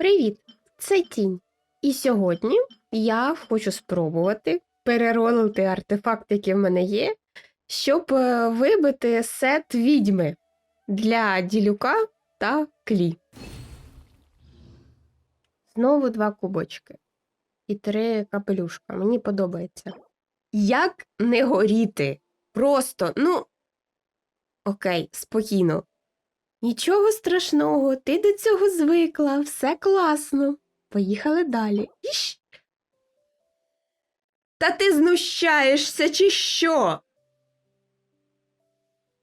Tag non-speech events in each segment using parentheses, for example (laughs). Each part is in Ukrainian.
Привіт! Це тінь. І сьогодні я хочу спробувати переролити артефакт, який в мене є, щоб е, вибити сет відьми для ділюка та клі. Знову два кубочки і три капелюшка. Мені подобається. Як не горіти? Просто, ну. Окей, спокійно. Нічого страшного, ти до цього звикла, все класно. Поїхали далі. Іщ. Та ти знущаєшся, чи що?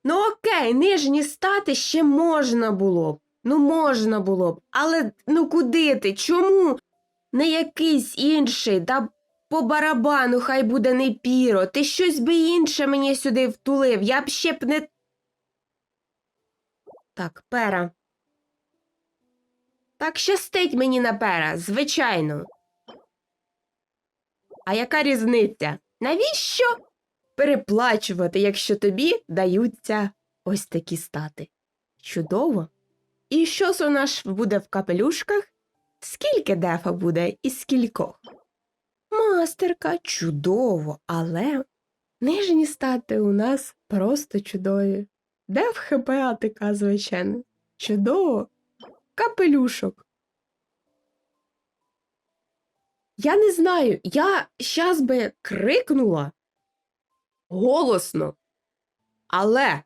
Ну, окей, нижні стати ще можна було б. Ну, можна було б. Але ну куди ти? Чому? Не якийсь інший, та по барабану хай буде не піро. Ти щось би інше мені сюди втулив. Я б ще б не. Так, пера. Так щастить мені на пера, звичайно. А яка різниця? Навіщо переплачувати, якщо тобі даються ось такі стати? Чудово. І що у нас буде в капелюшках? Скільки дефа буде і скількох? Мастерка, чудово, але нижні стати у нас просто чудові. Де в ХП АТК, звичайно? Чудово. Капелюшок. Я не знаю, я щас би крикнула голосно. Але.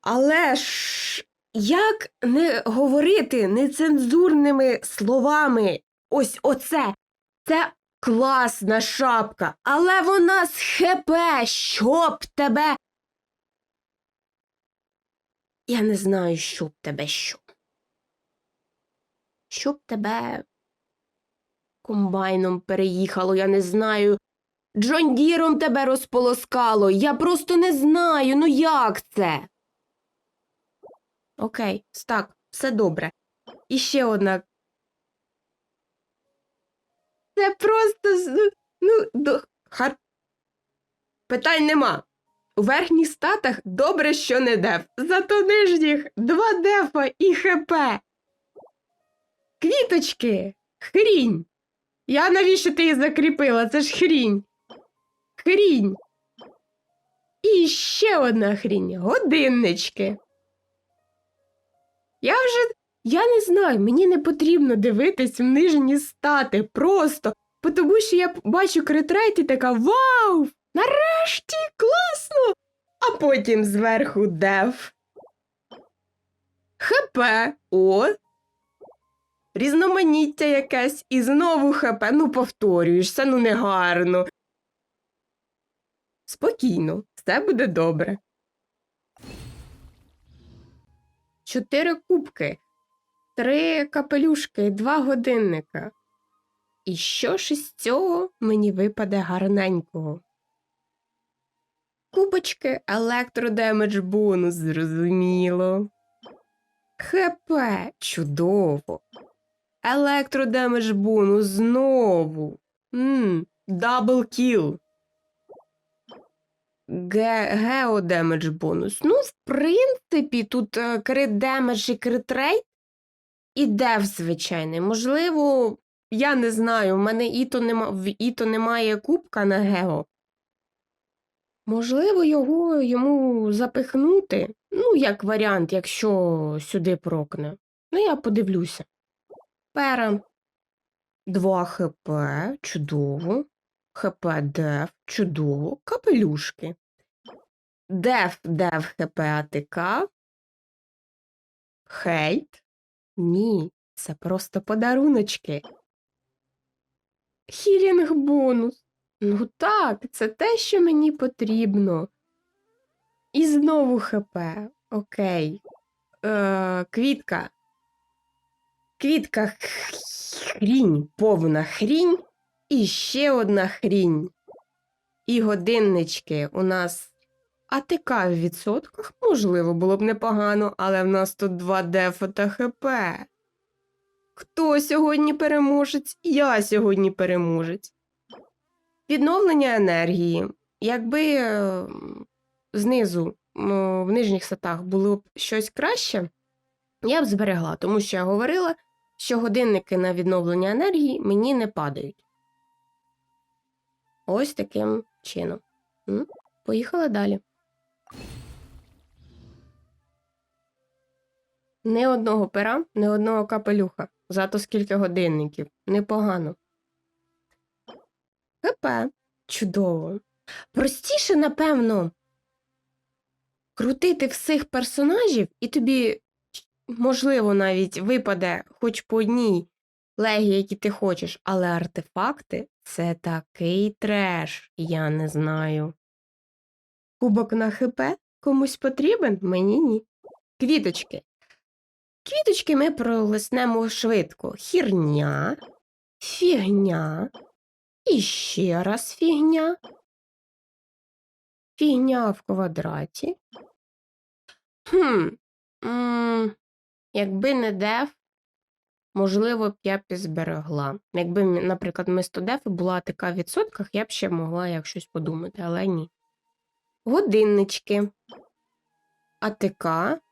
Але ж як не говорити нецензурними словами? Ось оце. Це класна шапка, але вона з ХП, щоб тебе. Я не знаю, щоб тебе що. Щоб тебе комбайном переїхало, я не знаю. Джон Діром тебе розполоскало. Я просто не знаю, ну як це? Окей, так, все добре. І ще одна. Це просто ну до хар. Питань нема. У верхніх статах добре, що не деф. Зато нижніх два дефа і ХП. Квіточки. Хрінь. Я навіщо ти її закріпила? Це ж хрінь. Хрінь. І ще одна хрінь. Годиннички. Я вже. Я не знаю, мені не потрібно дивитись в нижні стати. Просто. Тому що я бачу критрейт і така Вау! Нарешті класно! А потім зверху деф. ХП. О. Різноманіття якесь і знову ХП. Ну, повторюєшся, ну негарно. Спокійно, все буде добре. Чотири кубки, три капелюшки, два годинника. І що ж із цього мені випаде гарненького? Кубочки електродемедж бонус, зрозуміло. ХП чудово. Електродемедж бонус знову. Мм, дабл кіл. Геодемедж бонус. Ну, в принципі, тут е, крит демедж і крит рейт і дев звичайний. Можливо, я не знаю, в мене іто нема, в іто немає кубка на гео. Можливо, його йому запихнути, ну, як варіант, якщо сюди прокне. Ну, я подивлюся. Пера. 2 хп, чудово. ХП деф, чудово. Капелюшки. Деф, деф, хп АТК. Хейт. Ні, це просто подаруночки. Хілінг бонус. Ну так, це те, що мені потрібно. І знову ХП. Окей. Е, квітка. Квітка хрінь, повна хрінь. І ще одна хрінь. І годиннички у нас АТК в відсотках, можливо, було б непогано, але в нас тут два дефа та ХП. Хто сьогодні переможець? Я сьогодні переможець. Відновлення енергії. Якби знизу, в нижніх сатах було б щось краще, я б зберегла, тому що я говорила, що годинники на відновлення енергії мені не падають. Ось таким чином. М? Поїхали далі. Ні одного пера, ні одного капелюха. Зато скільки годинників. Непогано. ГП. Чудово. Простіше, напевно, крутити всіх персонажів, і тобі, можливо, навіть випаде хоч по одній легії, які ти хочеш, але артефакти це такий треш, я не знаю. Кубок на ХП комусь потрібен? Мені ні. Квіточки. Квіточки ми пролиснемо швидко. Хірня, фігня, і ще раз фігня. Фігня в квадраті. Хм. м, Якби не деф, можливо, б я б і зберегла. Якби, наприклад, мисто дефи була така в відсотках, я б ще могла як щось подумати, але ні. Годиннички. АТК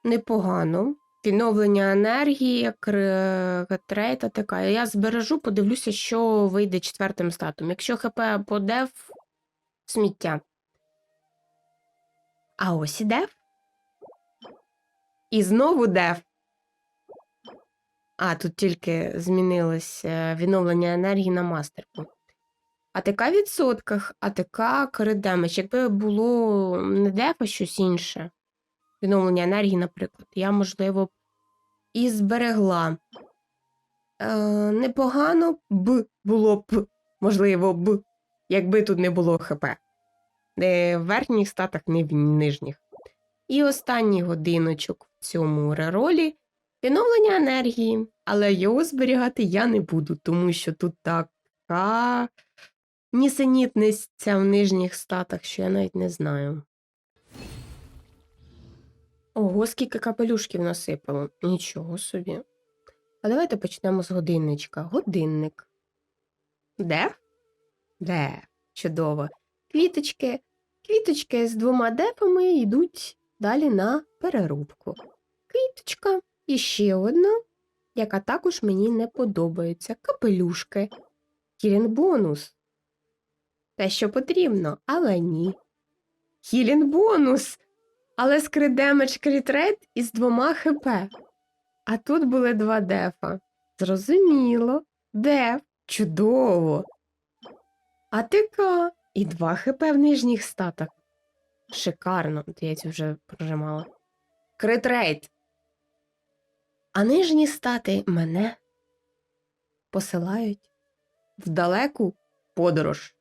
непогано. Відновлення енергії, трейд АТК. Я збережу, подивлюся, що вийде четвертим статом. Якщо ХП по деф, сміття. А ось і деф. І знову деф. А, тут тільки змінилось відновлення енергії на мастерку. АТК відсотках, АТК кридемедж. Якби було не деф, а щось інше. Відновлення енергії, наприклад, я, можливо, і зберегла. Е, непогано б було б, можливо, б, якби тут не було ХП. Не в верхніх статах, не в нижніх. І останній годиночок в цьому реролі відновлення енергії, але його зберігати я не буду, тому що тут така нісенітність ця в нижніх статах, що я навіть не знаю. Ого, скільки капелюшків насипало. Нічого собі. А давайте почнемо з годинничка. Годинник. Де? Де? Чудово. Квіточки. Квіточки з двома дефами йдуть далі на перерубку. Квіточка і ще одна, яка також мені не подобається. Капелюшки. Хілін бонус. Те, що потрібно, але ні. Хілін бонус. Але скридемедж критрейд із двома хп. А тут були два дефа. Зрозуміло. Деф. Чудово. А АТК і два хп в нижніх статах. Шикарно, я ці вже прожимала. Критрейд. А нижні стати мене посилають в далеку подорож.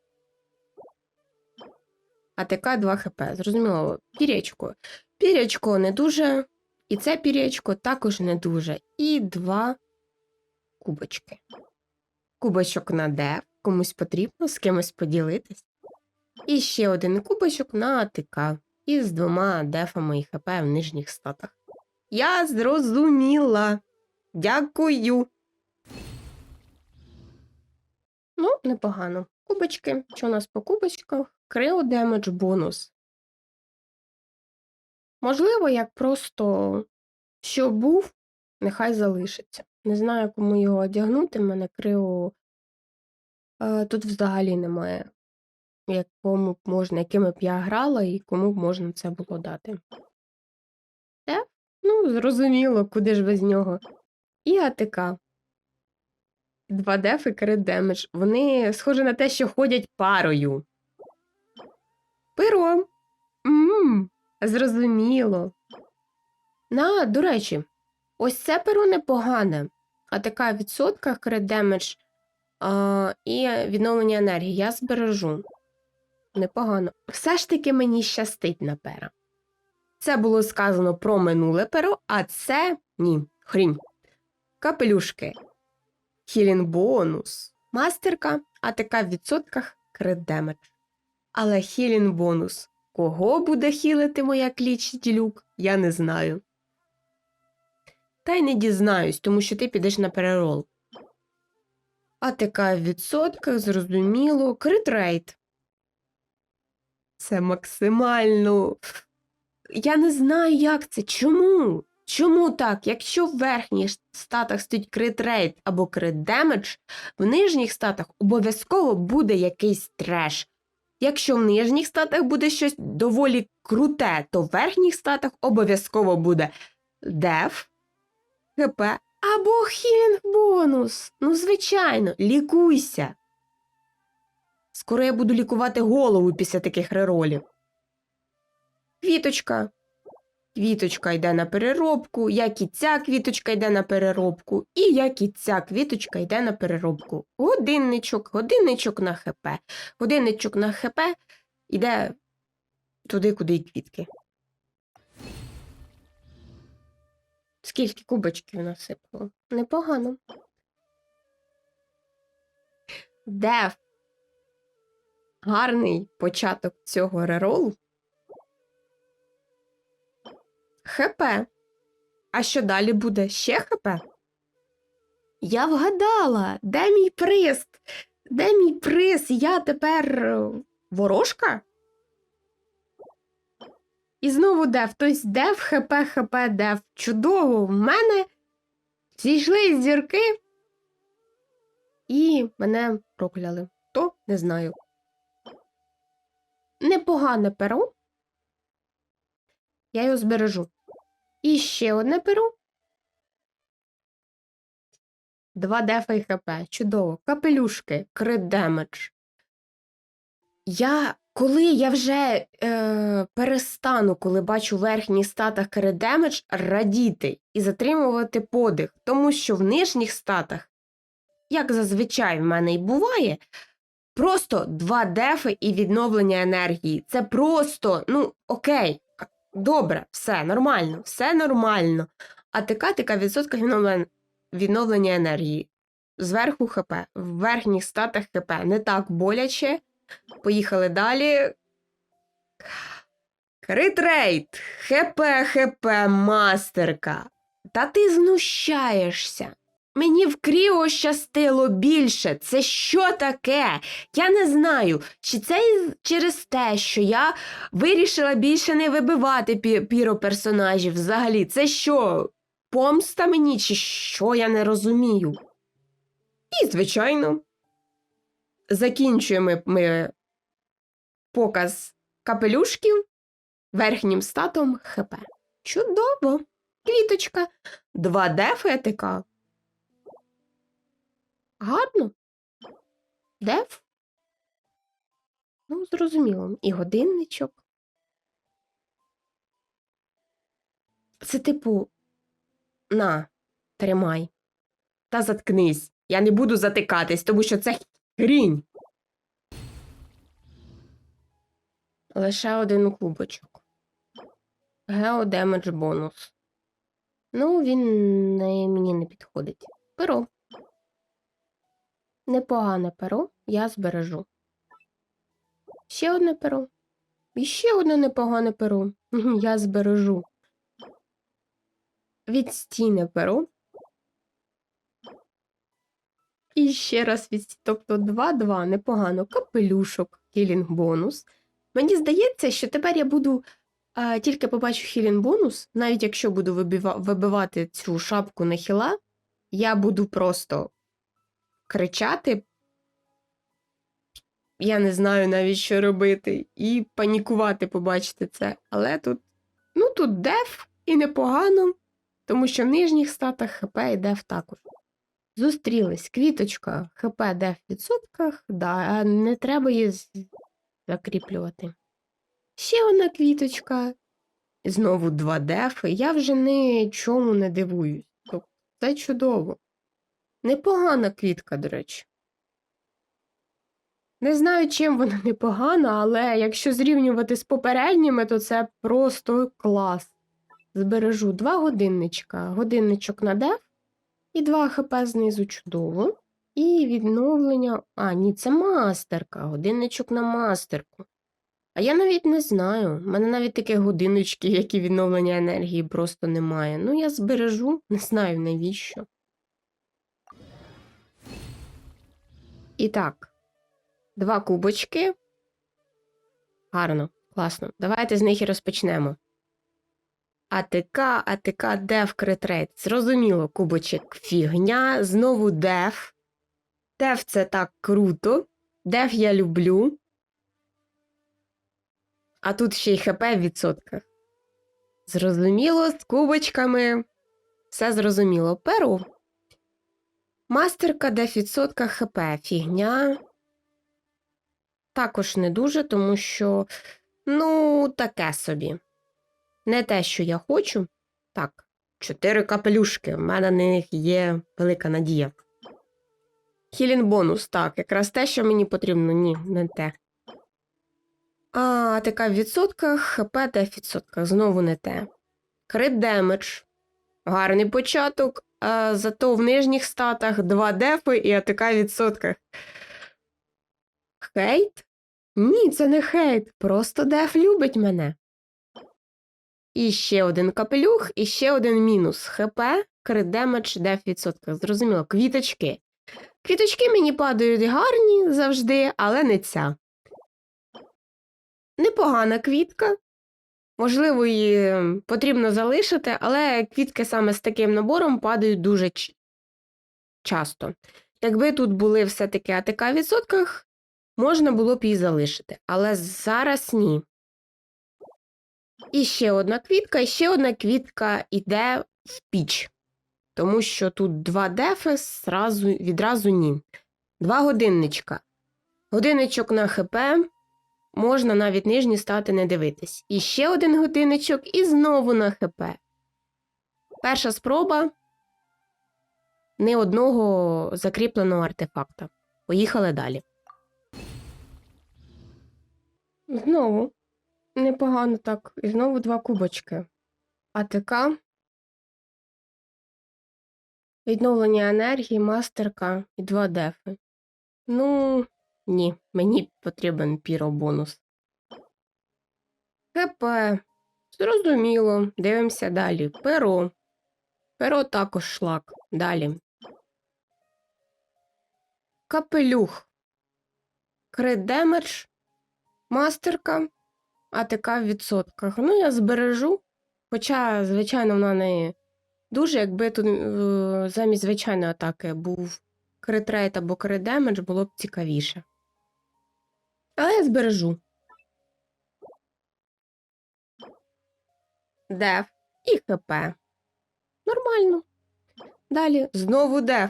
АТК 2 хп. Зрозуміло, пірячко. Пірячко не дуже. І це пірячко також не дуже. І два кубочки. Кубочок на Д. Комусь потрібно з кимось поділитись. І ще один кубочок на АТК. Із двома дефами і ХП в нижніх статах. Я зрозуміла. Дякую. Ну, непогано. Кубочки. Що у нас по кубочках? Крил демедж бонус. Можливо, як просто що був, нехай залишиться. Не знаю, кому його одягнути, в мене крио е, тут взагалі немає. Якому б можна, якими б я грала і кому б можна це було дати. Те? Ну, зрозуміло, куди ж без нього. І АТК. 2 деф і крит демедж. Вони схожі на те, що ходять парою. Перо. Мм, зрозуміло. На, до речі, ось це перо непогане. А така відсотка крит демедж і відновлення енергії я збережу. Непогано. Все ж таки мені щастить на пера. Це було сказано про минуле перо, а це ні. Хрінь. Капелюшки. Хілін бонус. Мастерка, а така в відсотках крит демедж. Але хілін бонус. Кого буде хілити моя кліч ділюк, я не знаю. Та й не дізнаюсь, тому що ти підеш на перерол. А така в відсотках, зрозуміло, критрейт. Це максимально. Я не знаю, як це. Чому? Чому так? Якщо в верхніх статах стоїть крит рейт або крит демедж, в нижніх статах обов'язково буде якийсь треш. Якщо в нижніх статах буде щось доволі круте, то в верхніх статах обов'язково буде деф, ХП або хілінг бонус. Ну, звичайно, лікуйся. Скоро я буду лікувати голову після таких реролів. Квіточка. Квіточка йде на переробку, як і ця квіточка йде на переробку, і як і ця квіточка йде на переробку. Годинничок, годинничок на ХП. Годинничок на ХП йде туди, куди й квітки. Скільки кубочків насипало? Непогано. Деф. Гарний початок цього реролу. ХП. А що далі буде? Ще ХП? Я вгадала, де мій приз? Де мій приз? Я тепер е, ворожка? І знову дев. Тобто дев, ХП, ХП, дев. Чудово! В мене зійшли зірки і мене прокляли. То не знаю. Непогане перо. Я його збережу. І ще одне перо. Два дефа і хп. Чудово. Капелюшки, крит демедж. Я. Коли я вже е, перестану, коли бачу в статах крит демедж, радіти і затримувати подих, тому що в нижніх статах, як зазвичай в мене і буває, просто два дефи і відновлення енергії. Це просто, ну, окей, Добре, все нормально, все нормально. А ТК відсотка відновлення, енергії. Зверху ХП, в верхніх статах ХП. Не так боляче. Поїхали далі. Критрейт, ХП, ХП, мастерка. Та ти знущаєшся. Мені в Кріо щастило більше. Це що таке? Я не знаю, чи це через те, що я вирішила більше не вибивати пі- піроперсонажів взагалі. Це що? Помста мені, чи що я не розумію? І, звичайно, закінчуємо ми показ капелюшків верхнім статом ХП. Чудово! Квіточка. 2D фетика. Гарно. Деф? Ну, зрозуміло. І годинничок. Це типу. На, тримай. Та заткнись. Я не буду затикатись, тому що це хрінь. Лише один кубочок. Гео демедж бонус. Ну, він не, мені не підходить. Перо. Непогане перо я збережу. Ще одне перо. І ще одне непогане перо. (laughs) Я збережу. Відстійне перо. І ще раз від... Тобто 2-2, непогано. Капелюшок, хілінг бонус. Мені здається, що тепер я буду а, тільки побачу хілінг бонус, навіть якщо буду вибива... вибивати цю шапку на хіла, я буду просто кричати. Я не знаю навіть, що робити, і панікувати, побачити це. Але тут, ну тут деф і непогано, тому що в нижніх статах ХП і деф також. Зустрілись квіточка, ХП деф в відсотках, да, а не треба її закріплювати. Ще одна квіточка, знову два дефи. Я вже нічому не дивуюсь. Тобто це чудово. Непогана квітка, до речі. Не знаю, чим вона (laughs) непогана, але якщо зрівнювати з попередніми, то це просто клас. Збережу два годинничка, годинничок на деф і два хп знизу чудово. І відновлення. А, ні, це мастерка, годинничок на мастерку. А я навіть не знаю. У мене навіть таких годинничків, як і відновлення енергії, просто немає. Ну, я збережу, (laughs) не знаю навіщо. І так, два кубочки. Гарно, класно. Давайте з них і розпочнемо. АТК, АТК, деф, критрейт. Зрозуміло, кубочек фігня. Знову деф. Деф це так круто. Деф я люблю. А тут ще й ХП в відсотках. Зрозуміло, з кубочками. Все зрозуміло. Перо. Мастерка деф відсотка ХП. Фігня. Також не дуже, тому що, ну, таке собі. Не те, що я хочу. Так, чотири капелюшки. В мене на них є велика надія. Хілін бонус, так, якраз те, що мені потрібно. Ні, не те. А, така в відсотках, ХП та в відсотках. Знову не те. Крит демедж. Гарний початок. А, зато в нижніх статах 2 дефи і АТК в відсотках. Хейт? Ні, це не хейт. Просто деф любить мене. І ще один капелюх, і ще один мінус. ХП, крит демедж, деф в відсотках. Зрозуміло, квіточки. Квіточки мені падають гарні завжди, але не ця. Непогана квітка. Можливо, її потрібно залишити, але квітки саме з таким набором падають дуже часто. Якби тут були все-таки АТК в відсотках, можна було б її залишити. Але зараз ні. І ще одна квітка, і ще одна квітка йде в піч. Тому що тут два дефи відразу ні. Два годинничка. Годинничок на ХП. Можна навіть нижні стати не дивитись. І ще один годинничок, і знову на ХП. Перша спроба не одного закріпленого артефакта. Поїхали далі. Знову. Непогано так. І знову два кубочки. АТК. Відновлення енергії, мастерка і два дефи. Ну, ні, мені потрібен піробонус. ХП. Зрозуміло. Дивимося далі. Перо. Перо також шлак. Далі. Капелюх. Крит демедж. Мастерка. АТК в відсотках. Ну, я збережу. Хоча, звичайно, вона не дуже, якби тут е, замість звичайної атаки був критрейт або крит демедж, було б цікавіше. Але я збережу. Деф і ХП. Нормально. Далі знову деф.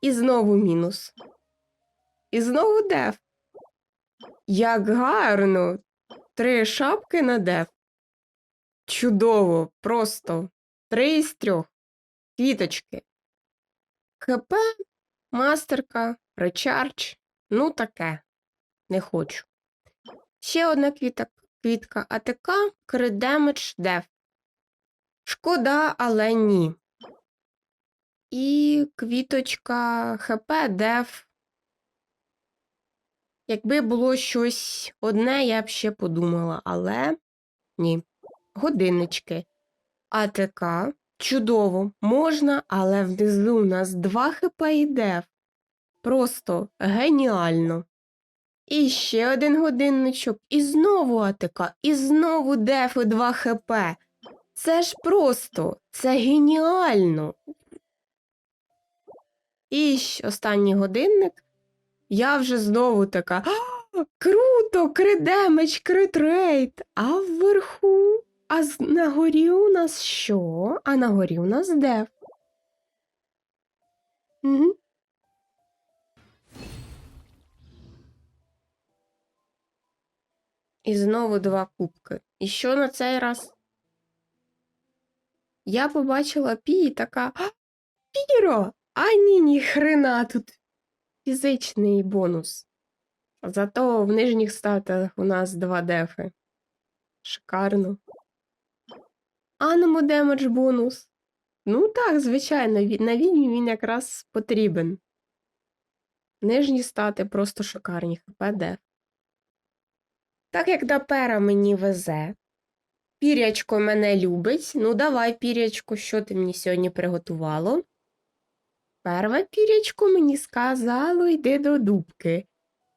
І знову мінус. І знову деф. Як гарно! Три шапки на деф. Чудово, просто. Три із трьох. Квіточки. ХП, мастерка, речардж. Ну, таке. Не хочу. Ще одна квіта, квітка АТК, крит демедж, деф. Шкода, але ні. І квіточка ХП, деф. Якби було щось одне, я б ще подумала, але ні. Годиннички. АТК. Чудово, можна, але внизу у нас 2 хп і деф. Просто геніально. І ще один годинничок, і знову АТК, і знову деф і 2 хп. Це ж просто, це геніально. І ще останній годинник. Я вже знову така. «А, Круто! Кридемеч, критрейт! А вверху. А на горі у нас що? А на горі у нас деф. Угу. І знову два кубки. І що на цей раз? Я побачила пі і така. «А, Піро! А ні, ні хрена тут фізичний бонус. Зато в нижніх статах у нас два дефи. Шикарно. Анемо демедж бонус. Ну так, звичайно, на відьмі він якраз потрібен. Нижні стати просто шикарні, хп деф. Так як до пера мені везе. Пірячко мене любить. Ну, давай, пірячко, що ти мені сьогодні приготувало? Перше пірячко мені сказало, йди до дубки.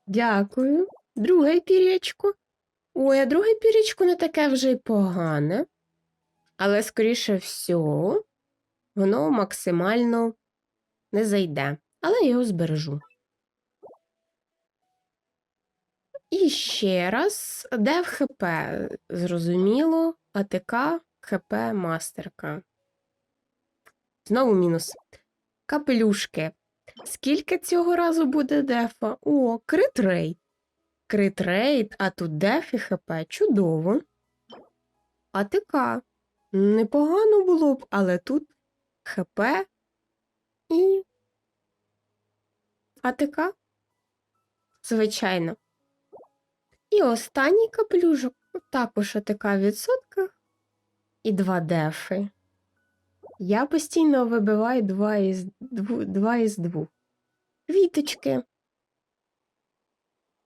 Дякую. Друге пірячко. Ой, а друге пірячко не таке вже й погане. Але, скоріше всього, воно максимально не зайде. Але я його збережу. І ще раз, де в ХП? Зрозуміло, АТК, ХП, мастерка. Знову мінус. Капелюшки. Скільки цього разу буде дефа? О, критрейт. Критрейт, а тут деф і ХП. Чудово. АТК. Непогано було б, але тут ХП і АТК. Звичайно. І останній капелюшок також АТК відсотках і два дефи. Я постійно вибиваю два із, дву, два із двох. Квіточки.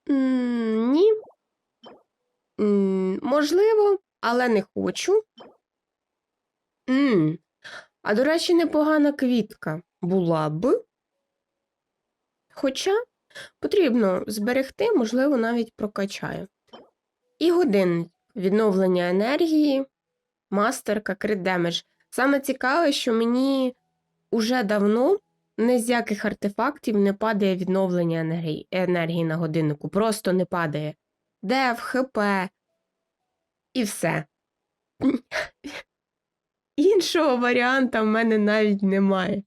М, ні. М, можливо, але не хочу. М, а до речі, непогана квітка була б. Хоча потрібно зберегти, можливо, навіть прокачаю. І годинник відновлення енергії, мастерка, крит демедж. Саме цікаве, що мені уже давно ні з яких артефактів не падає відновлення енергії, енергії на годиннику. Просто не падає. Дев, ХП і все. (laughs) Іншого варіанта в мене навіть немає.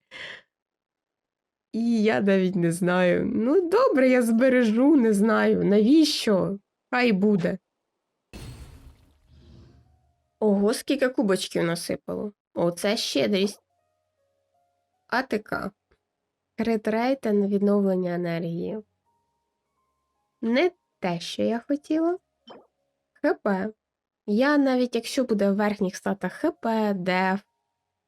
І я навіть не знаю. Ну, добре, я збережу, не знаю. Навіщо? Хай буде. Ого, скільки кубочків насипало. Оце щедрість. АТК. Ретрейт на відновлення енергії. Не те, що я хотіла. ХП. Я навіть якщо буде в верхніх статах ХП, деф,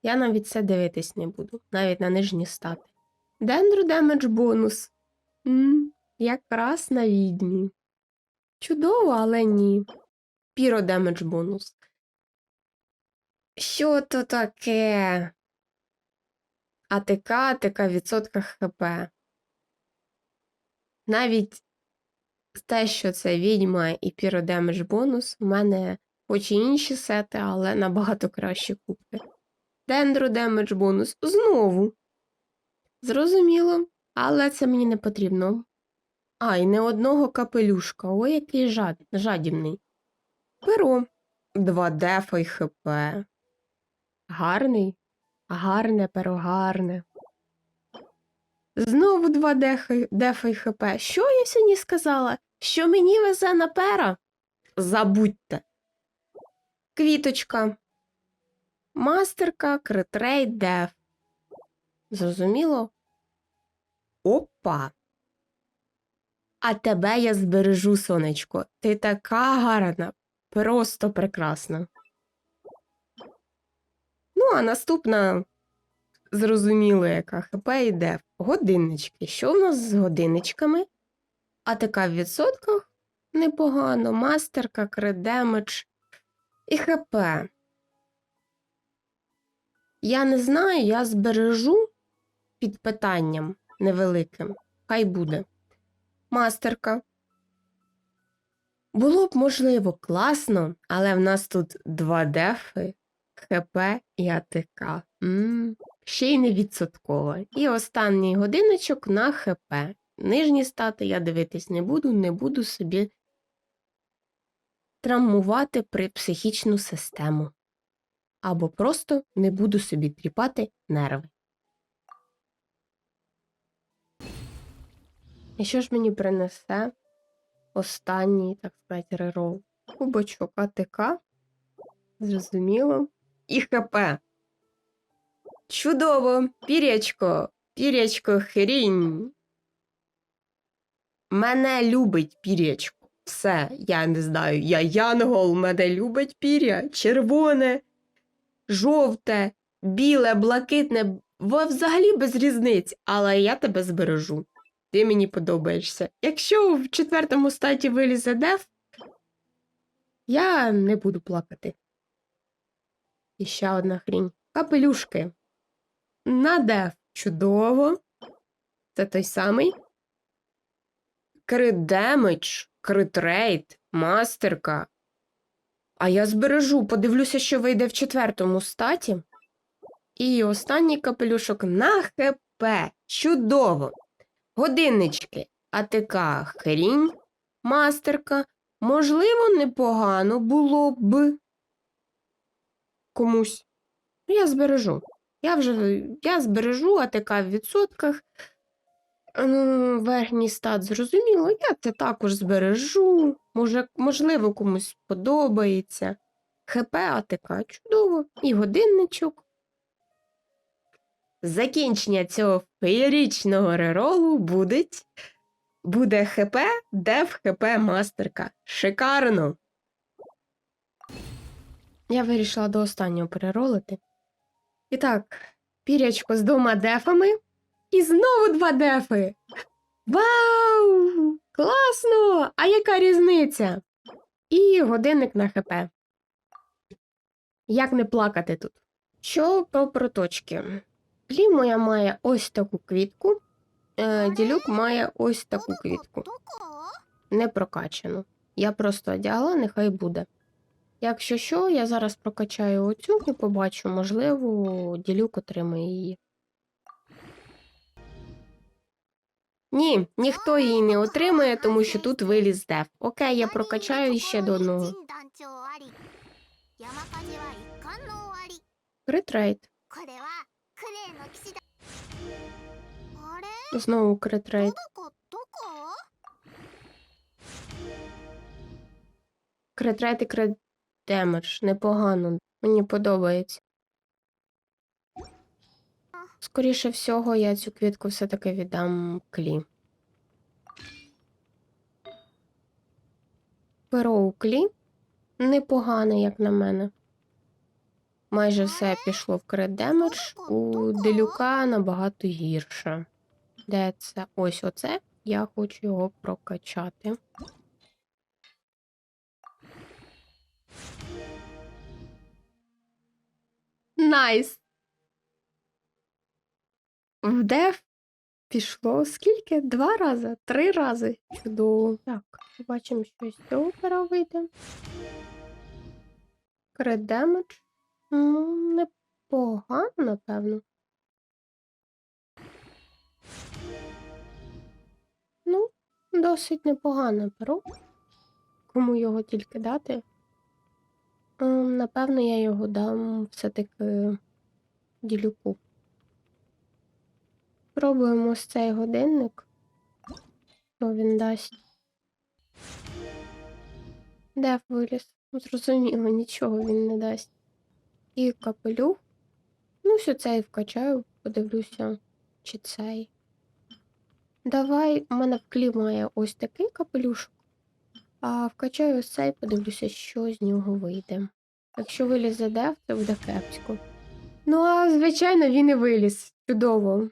я навіть це дивитись не буду, навіть на нижні стати. Дендро демедж бонус. М, якраз на відьмі. Чудово, але ні. Піро демедж бонус. Що то таке? АТК, АТК відсотках ХП. Навіть те, що це відьма і піро демедж бонус, у мене хоч і інші сети, але набагато кращі кубки. Дендро демедж бонус знову. Зрозуміло, але це мені не потрібно. А, і не одного капелюшка. Ой, який жад... жадібний. Перо. Два дефа й ХП. Гарний, гарне перо, гарне. Знову два дефа, й ХП. Що я сьогодні сказала? Що мені везе на пера? Забудьте. Квіточка. Мастерка, критрейт, деф. Зрозуміло? Опа. А тебе я збережу, сонечко. Ти така гарна, просто прекрасна. Ну, а наступна, зрозуміло, яка ХП йде. Годиннички. Що в нас з годинничками? А така в відсотках непогано. Мастерка, кредемедж і ХП. Я не знаю, я збережу під питанням невеликим. Хай буде. Мастерка. Було б, можливо, класно, але в нас тут два дефи, ХП і АТК. М, Ще й не відсотково. І останній годиночок на ХП. Нижні стати я дивитись не буду, не буду собі травмувати при психічну систему. Або просто не буду собі тріпати нерви. І що ж мені принесе останній, так сказати, рерол? Кубочок АТК. Зрозуміло. І ХП. Чудово! Пірячко! Пірячко хрінь. Мене любить пірячко. Все, я не знаю. Я Янгол, мене любить піря. Червоне, жовте, біле, блакитне. Взагалі без різниць, але я тебе збережу. Ти мені подобаєшся. Якщо в четвертому статі вилізе деф, я не буду плакати. І ще одна хрінь. Капелюшки. На деф. Чудово. Це той самий. Крит демедж, крит рейд, мастерка. А я збережу, подивлюся, що вийде в четвертому статі. І останній капелюшок на ХП. Чудово! Годиннички. АТК хрінь, мастерка. Можливо, непогано було б комусь. Ну, я збережу. Я вже я збережу АТК в відсотках. Ну, верхній стат зрозуміло, я це також збережу. Може, можливо, комусь подобається. ХП АТК чудово. І годинничок. Закінчення цього феєрічного реролу буде, буде ХП, деф ХП мастерка. Шикарно! Я вирішила до останнього переролити. І так, пірячко з двома дефами. І знову два дефи. Вау! Класно! А яка різниця? І годинник на ХП. Як не плакати тут? Що про проточки? Клі моя має ось таку квітку, е, ділюк має ось таку квітку. Не прокачану. Я просто одягла, нехай буде. Якщо що, я зараз прокачаю оцю і побачу, можливо, ділюк отримає її. Ні, ніхто її не отримає, тому що тут виліз деф. Окей, я прокачаю ще до одного. Критрейд. Знову критрейт. Критрейт і крит. Непогано. Мені подобається. Скоріше всього, я цю квітку все-таки віддам клі. Перо у клі непогане, як на мене. Майже все пішло в крит демедж. У делюка набагато гірше. Де це? Ось оце. Я хочу його прокачати. Найс. В деф пішло скільки? Два рази? Три рази. Чудово. Так, побачимо, що з цього пера вийде. Крит демедж. Непогано, напевно. Ну, досить непогане перо. Кому його тільки дати? Напевно, я його дам все-таки ділюку. Пробуємо ось цей годинник. Що він дасть? Де виліз? Зрозуміло, нічого він не дасть. І капелюх. Ну, що цей вкачаю, подивлюся, чи цей. Давай, у мене в клі має ось такий капелюшок. А вкачаю ось цей, подивлюся, що з нього вийде. Якщо вилізе дев, це буде кепсько. Ну, а звичайно, він і виліз. Чудово.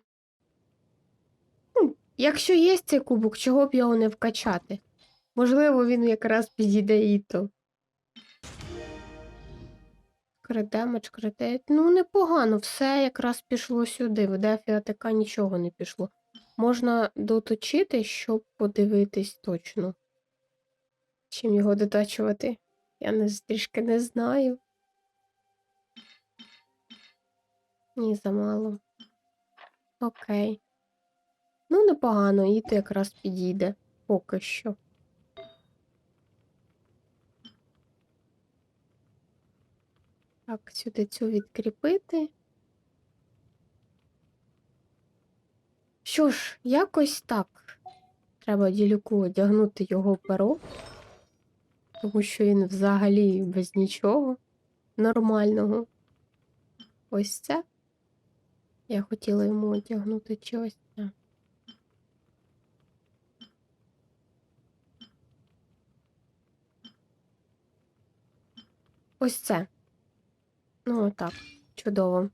Якщо є цей кубок, чого б його не вкачати? Можливо, він якраз підійде і то. Кредемедж, кредит. Ну, непогано, все якраз пішло сюди. В дефі АТК нічого не пішло. Можна доточити, щоб подивитись точно. Чим його дотачувати? Я не, трішки не знаю. Ні, замало. Окей. Ну, непогано, і то якраз підійде поки що. Так, сюди цю відкріпити. Що ж, якось так. Треба ділюку одягнути його перо, тому що він взагалі без нічого нормального. Ось це. Я хотіла йому одягнути чи ось. Ось це. Ну, так, чудово.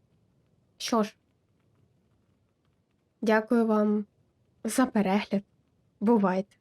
Що ж, дякую вам за перегляд. Бувайте!